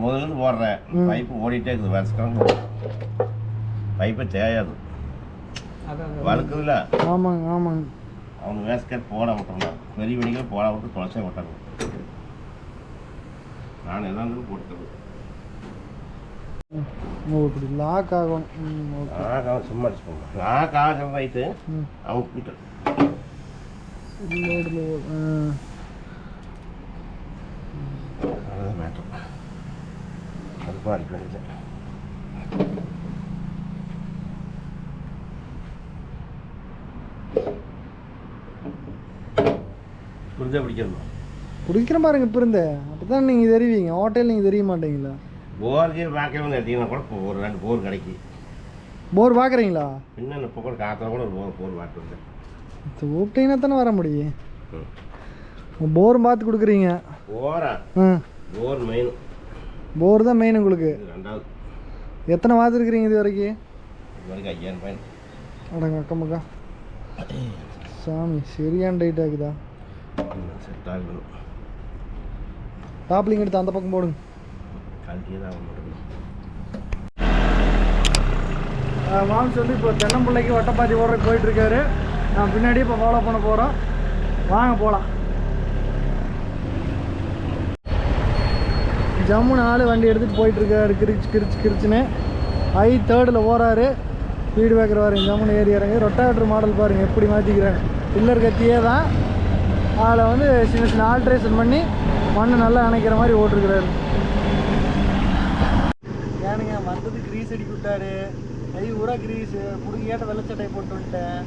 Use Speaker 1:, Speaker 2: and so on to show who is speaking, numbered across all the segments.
Speaker 1: முதல்ல போடுறேன். பைப்பு ஓடிட்டே இருக்குது வருஷம் பைப்பை தேயாது. வழுக்குதுல
Speaker 2: ஆமாங்க ஆமாங்க.
Speaker 1: அவங்க வேஸ்கட் போட விட்டுறலாம் பெரிய வணிகள் போட விட்டு தொலைச்சே விட்டாங்க. நான் எதா இருந்தாலும் போட்டுக்கிறது.
Speaker 2: இப்படி லாக் ஆகும் ம் ஓகே.
Speaker 1: நான் சும்மா அடிச்சுக்கோங்க நான் காசு ரைட்டு அவங்க கிட்ட வேண்டியது புரிஞ்சா பிடிக்கணும்
Speaker 2: பிடிக்கிற பாருங்க இப்போ இருந்தே. அப்போ தான் நீங்கள் தெரிவிங்க ஹோட்டல் நீங்கள் தெரிய மாட்டீங்களா?
Speaker 1: போருக்கு பார்க்கவே வந்து எடுத்தீங்கன்னா கூட ஒரு ரெண்டு போர் கிடைக்கி.
Speaker 2: போர் பார்க்குறீங்களா?
Speaker 1: இன்னும் இப்போ கூட காற்றுல கூட ஒரு போர் போர் பார்த்து வந்தேன்.
Speaker 2: கூப்பிட்டீங்கன்னா தானே வர முடியும். போரும் பார்த்து கொடுக்குறீங்க.
Speaker 1: போரா போர் மெயின்
Speaker 2: போர் தான் மெயின் உங்களுக்கு.
Speaker 1: ரெண்டாவது.
Speaker 2: எத்தனை பார்த்துருக்குறீங்க இது வரைக்கும்?
Speaker 1: இது வரைக்கும் ஐயாயிரம் பயன்
Speaker 2: அடங்க அக்கம் பக்கம். சாமி சரியான டைட் ஆகுதா?
Speaker 1: செட் ஆகணும்.
Speaker 2: டாப்லிங் எடுத்து அந்த பக்கம் போடுங்க.
Speaker 1: தான்
Speaker 2: வாங்க சொல்லி இப்போ தென்னம்பிள்ளைக்கு வட்டப்பாத்தி ஓடுறதுக்கு போயிட்டு இருக்காரு. நான் பின்னாடி இப்போ ஃபாலோ பண்ண போகிறோம் வாங்க போகலாம் ஜம்முன்னு ஆள் வண்டி எடுத்துகிட்டு போயிட்டுருக்காரு. கிரிச்சு கிரிச்சு கிரிச்சுன்னு. ஐ தேர்டில் ஓறாரு ஸ்பீடு பேக்கர் பாருங்க ஜம்முன்னு ஏறி இறங்கி. ரொட்டாவேட்டர் மாடல் பாருங்க எப்படி மாற்றிக்கிறாங்க பில்லர் கத்தியே தான். அதில் வந்து சின்ன சின்ன ஆல்ட்ரேஷன் பண்ணி மண்ணை நல்லா அணைக்கிற மாதிரி ஓட்டிருக்கிறாரு. ஏனுங்க வந்ததுக்கு கிரீஸ் அடி விட்டாரு கை ஊரா கிரீஸு புடுங்கியாட்ட வெள்ளச்சட்டை போட்டு வந்துட்டேன்.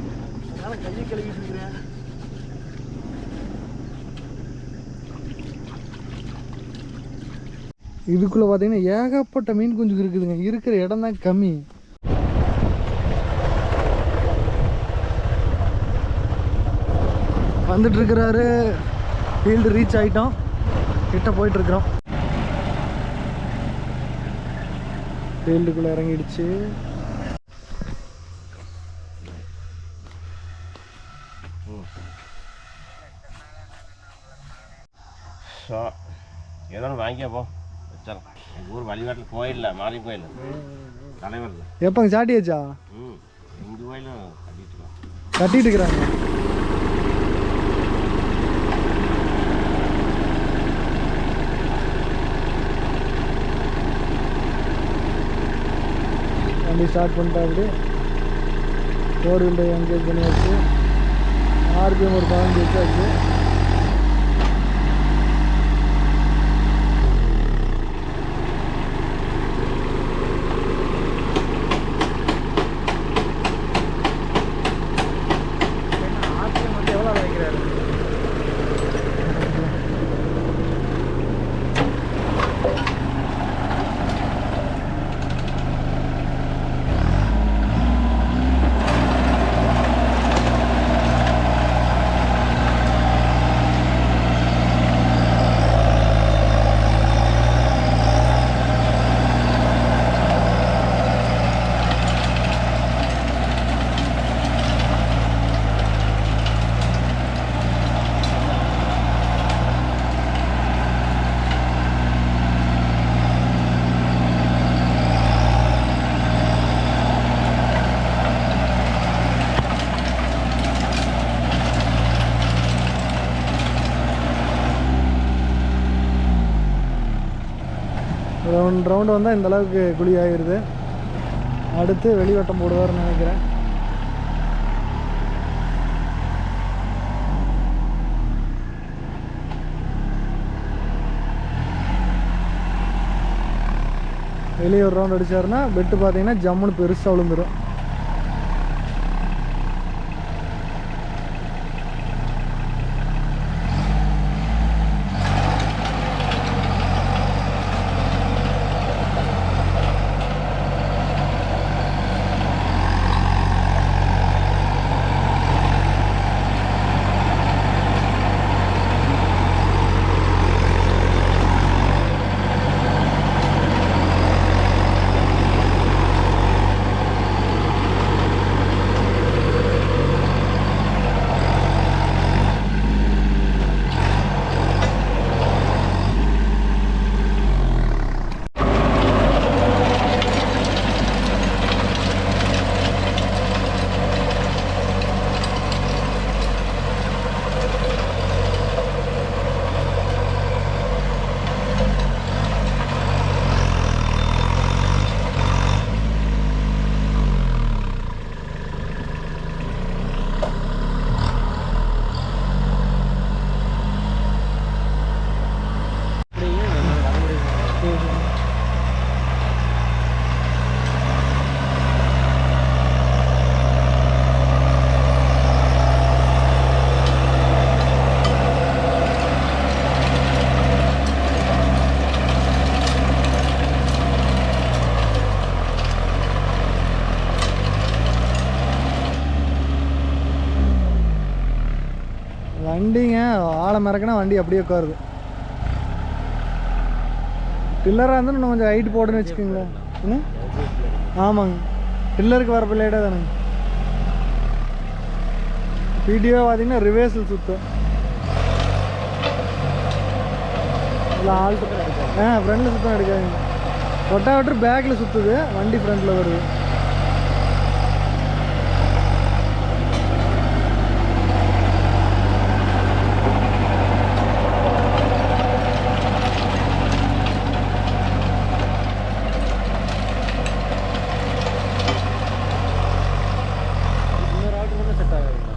Speaker 2: அதனால் கையை கழுவிட்டு இருக்கிறேன். இதுக்குள்ள பார்த்தீங்கன்னா ஏகப்பட்ட மீன் குஞ்சு இருக்குதுங்க. இருக்கிற இடம் தான் கம்மி. வந்துட்டு இருக்கிறாரு. ஃபீல்டு ரீச் ஆயிட்டோம். கிட்ட போயிட்டு இருக்கிறோம். ஃபீல்டுக்குள்ளே இறங்கிடுச்சு.
Speaker 1: ஸோ வாங்கியாப்போ எங்கள் ஊர் வழிபாட்டில் கோயில் மாரி கோயில் தலைவர்.
Speaker 2: எப்போங்க சாட்டியாச்சா?
Speaker 1: ம் எங்கள் கோயிலும் கட்டிட்டு
Speaker 2: கட்டிட்டு இருக்கிறாங்க. வண்டி ஸ்டார்ட் பண்ணிட்டா அப்படி ஃபோர் வீலர் என்கேஜ் பண்ணியாச்சு. ஆர்பிஎம் ஒரு பதினஞ்சு வச்சாச்சு. ரவுண்ட் ரவுண்டு வந்தால் இந்தளவுக்கு குழி ஆகிடுது அடுத்து வெளிவட்டம் போடுவார்னு நினைக்கிறேன். வெளியே ஒரு ரவுண்ட் அடிச்சாருன்னா பெட்டு பார்த்தீங்கன்னா ஜம்முன்னு பெருசாக விழுந்துடும் வண்டிங்க ஆழ மிறக்குனா வண்டி அப்படியே உட்காருது. டில்லராக இருந்தால் இன்னும் கொஞ்சம் ஹைட் போடுன்னு வச்சுக்கோங்களேன். என்ன? ஆமாங்க. டில்லருக்கு வர பிள்ளையிட தானுங்க. வீடியோ பார்த்தீங்கன்னா ரிவேர்ஸில் சுற்றும் இல்லை ஆல்ட்டு ஆ ஃப்ரண்டில் சுத்தம் எடுக்காதுங்க. ரொட்டாவேட்டர் பேக்கில் சுற்றுது வண்டி ஃப்ரண்ட்டில் வருது
Speaker 3: இன்னொரு ஆர்டர் பண்ண செட் ஆகாதுங்களா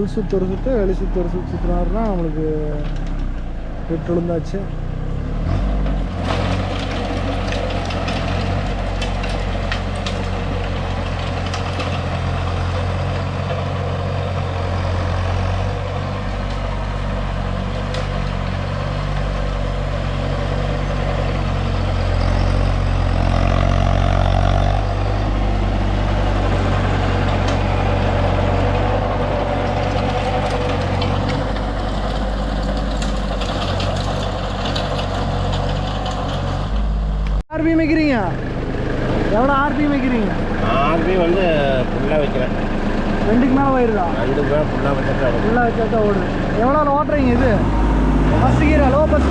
Speaker 2: உள் சுற்று சுற்று வெளி சுற்று சுற்று சுற்றுனாருன்னா அவங்களுக்கு விட்டு தாச்சு బస్సు గీర లోపల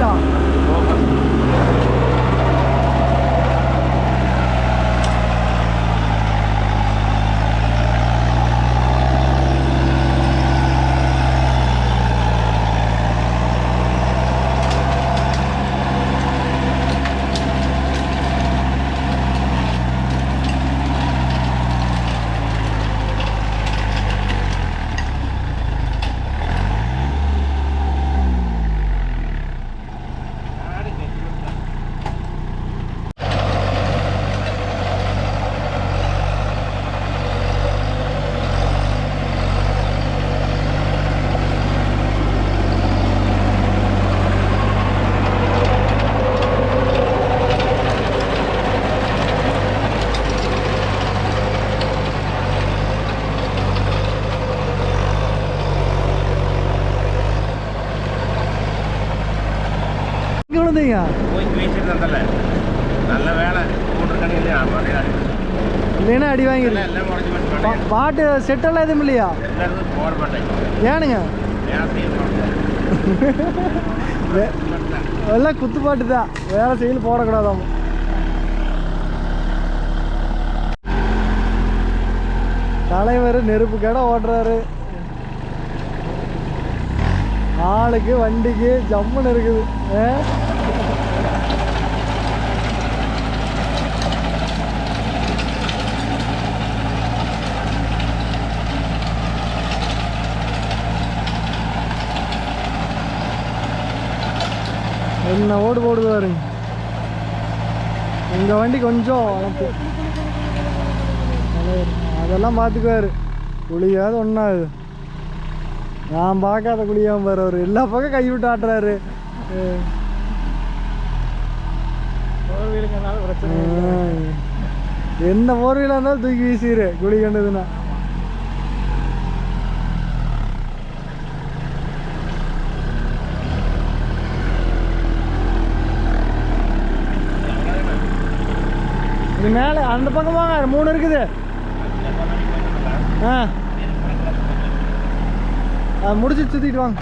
Speaker 2: விழுந்தீங்க
Speaker 1: போய் பேசிட்டு இருந்தல நல்ல வேலை. போட்டிருக்கானே இல்லையா?
Speaker 2: இல்லைன்னா அடி வாங்கிடல
Speaker 1: போட்டு
Speaker 2: செட்டெல்லாம் எதுவும் இல்லையா?
Speaker 1: போட மாட்டேன்.
Speaker 2: ஏனுங்க? எல்லாம் குத்துப்பாட்டு தான். வேற செயல் போடக்கூடாதாம். தலைவர் நெருப்பு கடை ஓட்டுறாரு ஆளுக்கு வண்டிக்கு ஜம்முன்னு இருக்குது ஆ? என்ன ஓடு போடுது பாருங்க இந்த வண்டி கொஞ்சம் அதெல்லாம் பார்த்துக்குவாரு குழியாவது ஒன்றாது நான் பார்க்காத குழியாம பாரு அவர். எல்லா பக்கம் கை விட்டு ஆட்டுறாரு. அஹ்
Speaker 3: ஃபோர் வீலுங்கனால பிரச்சனை இல்லை.
Speaker 2: அஹ் எந்த ஃபோர் வீலாக இருந்தாலும் தூக்கி வீசிடு குழி கண்டதுன்னா. இது மேலே அந்த பக்கம் வாங்க மூணு இருக்குது. ஆ. முடிச்சு சுற்றிட்டு வாங்க.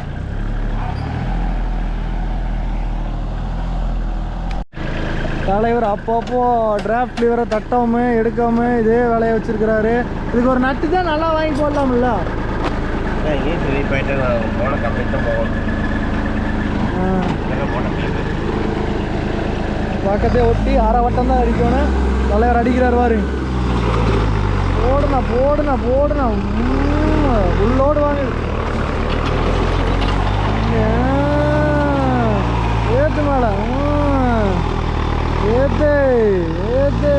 Speaker 2: தலைவர் அப்பப்போ டிராஃப்ட் லிவரை தட்டாம எடுக்காம இதே வேலையை வச்சிருக்கிறாரு. இதுக்கு ஒரு நட்டு தான் நல்லா வாங்கி போடலாம்ல? பக்கத்தை ஒட்டி அரை வட்டம் தான் அடிக்கணும். தலைவர் அடிக்கிறார் பாரு. போடுண்ணா போடுண்ணா போடுண்ணா. உம், உள்ளோடு வாங்க. ஏத்து மேடம் ஏத்து ஏத்து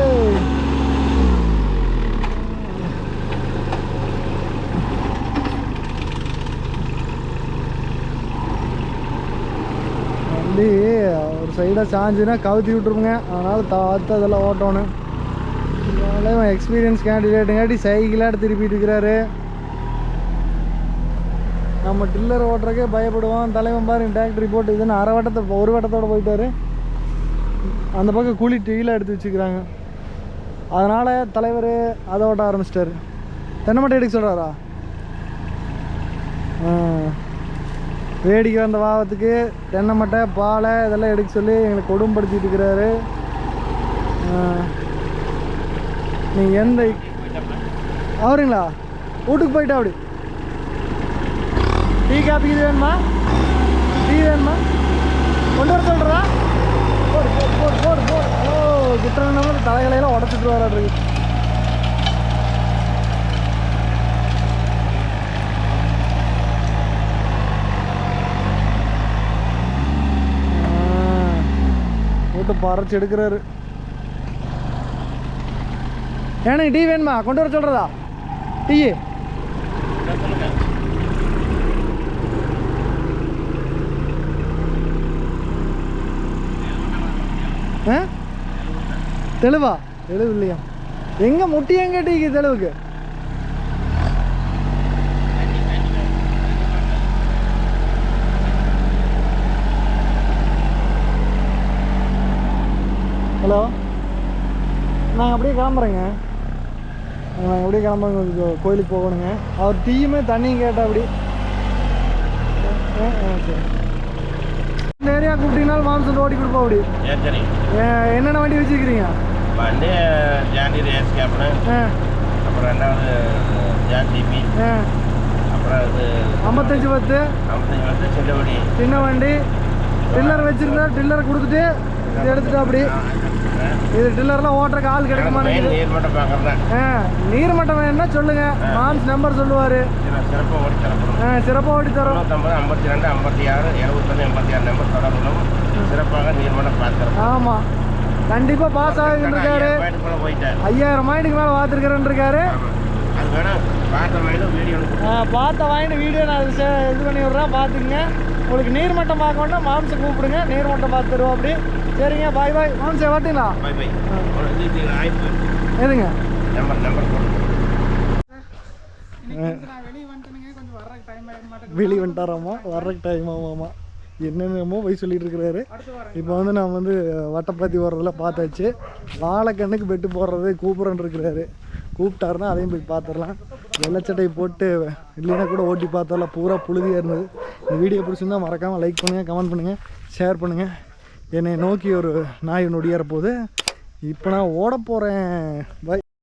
Speaker 2: வண்டி ஒரு சைடாக சாஞ்சுன்னா கவுத்தி விட்ருங்க அதனால் பார்த்து அதெல்லாம் ஓட்டணும். அதனால இவன் எக்ஸ்பீரியன்ஸ் கேண்டிடேட்டுங்காட்டி சைக்கிளாக திருப்பிட்டு இருக்கிறாரு. நம்ம டில்லர் ஓட்டுறக்கே பயப்படுவோம் தலைவன் பாருங்க டிராக்டர் போட்டு இதுன்னு அரை வட்டத்தை ஒரு வட்டத்தோட போயிட்டாரு. அந்த பக்கம் கூலி டீலாக எடுத்து வச்சுக்கிறாங்க. அதனால் தலைவர் அதை ஓட்ட ஆரம்பிச்சிட்டாரு. தென்னை மட்டை எடுக்க சொல்கிறாரா ஆ. வேடிக்கை வந்த வாவத்துக்கு தென்னை மட்டை பாலை இதெல்லாம் எடுக்க சொல்லி எங்களை கொடும்படுத்திட்டு இருக்கிறாரு. நீங்கள் எந்த அவருங்களா? வீட்டுக்கு போயிட்டா அப்படி? டீ காப்பி இது வேணுமா? டீ வேணுமா? கொண்டு வர சொல்கிறா போடு போடு போடு போடு போடு. ஓ தலைகளையெல்லாம் உடச்சிட்டு வராடுறது போட்டு பறச்சு எடுக்கிறாரு எனக்கு டீ வேணுமா? கொண்டு வர சொல்கிறதா டீ. தெளிவா? தெளிவு இல்லையா? எங்கே முட்டி எங்கே டீக்கு தெளிவுக்கு? ஹலோ. நாங்கள் அப்படியே கிளம்புறேங்க. நாங்கள் அப்படியே கிளம்புறோங்க. கொஞ்சம் கோயிலுக்கு போகணுங்க. அவர் டீயுமே தண்ணியும் கேட்டா அப்படி. ஆ ஆ சரி. இந்த ஏரியா கூப்பிட்டீங்கனாலும் மாம்சம் ஓடி கொடுப்போம் அப்படி என்னென்ன வண்டி வச்சுருக்கிறீங்க?
Speaker 1: வண்டி ஜாண்டி ரேஸ் கேப்னு அப்புறம் ரெண்டாவது ஜான் டிபி
Speaker 2: ஆ.
Speaker 1: அப்புறம் இது
Speaker 2: ஐம்பத்தஞ்சு பத்து.
Speaker 1: ஐம்பத்தஞ்சு வந்து சின்னபடி
Speaker 2: சின்ன வண்டி டில்லர் வச்சிருந்தா டில்லர் கொடுத்துட்டு எடுத்துட்டு அப்படி. இது டில்லர்லாம் ஓட்டுறக்கு ஆள் கிடைக்க
Speaker 1: மெயின்
Speaker 2: மாட்டேங்குது
Speaker 1: நீர் மட்டும் பார்க்குறேன்
Speaker 2: நீர் மட்டம் வேணும்னா சொல்லுங்க. மாம்ஸ் நம்பர் சொல்லுவார்.
Speaker 1: சிறப்பாக ஓடி
Speaker 2: ஆ சிறப்பாக ஓட்டி தரோம்.
Speaker 1: ஐம்பத்தி ரெண்டு ஐம்பத்தி ஆறு எழுபத்தொன்று எண்பத்தி ஆறு நம்பர் தொடர்பும் சிறப்பாக நீர்மட்டம் பார்த்துறோம்
Speaker 2: ஆமாம் கண்டிப்பாக பாஸ் ஆகுன்னு இருக்காரு. ஐயாயிரம் மைண்டுக்கு மேலே பார்த்துருக்கிறேன்னு இருக்காரு.
Speaker 1: பார்த்த
Speaker 2: பார்த்த வாங்கிட்டு வீடியோ நான் இது பண்ணி விட்றேன். பார்த்துக்குங்க. உங்களுக்கு நீர்மட்டம் பார்க்கணும்னா மாம்சை கூப்பிடுங்க. நீர்மட்டம் பார்த்து தருவோம் அப்படி. சரிங்க பாய் பாய் மாம்சை வரட்டுங்களா
Speaker 1: பை பை இது ஆயிப்பு
Speaker 2: எதுங்க?
Speaker 1: நம்பர் நம்பர்
Speaker 3: வெளியே வந்துட்டேனுங்க கொஞ்சம் வர்றதுக்கு டைம் ஆகிட மாட்டேங்குது.
Speaker 2: வெளியே வந்துட்டாராமா? வர்றக்கு டைம் ஆமாம்மா என்னென்னமோ போய் சொல்லிட்டு இருக்கிறாரு. இப்போ வந்து நான் வந்து வட்டப்பாத்தி போடுறதெல்லாம் பார்த்தாச்சு. வாழைக்கண்ணுக்கு பெட்டு போடுறது கூப்பிட்றன்னு இருக்கிறாரு. கூப்பிட்டாருன்னா அதையும் போய் பார்த்துடலாம். வெள்ளச்சட்டை போட்டு இல்லைன்னா கூட ஓட்டி பார்த்தரலாம் பூரா புழுதியாக இருந்தது. இந்த வீடியோ பிடிச்சிருந்தா மறக்காமல் லைக் பண்ணுங்கள் கமெண்ட் பண்ணுங்கள் ஷேர் பண்ணுங்கள் என்னை நோக்கி ஒரு நாய் நொடியார போகுது இப்போ நான் ஓட போகிறேன் பை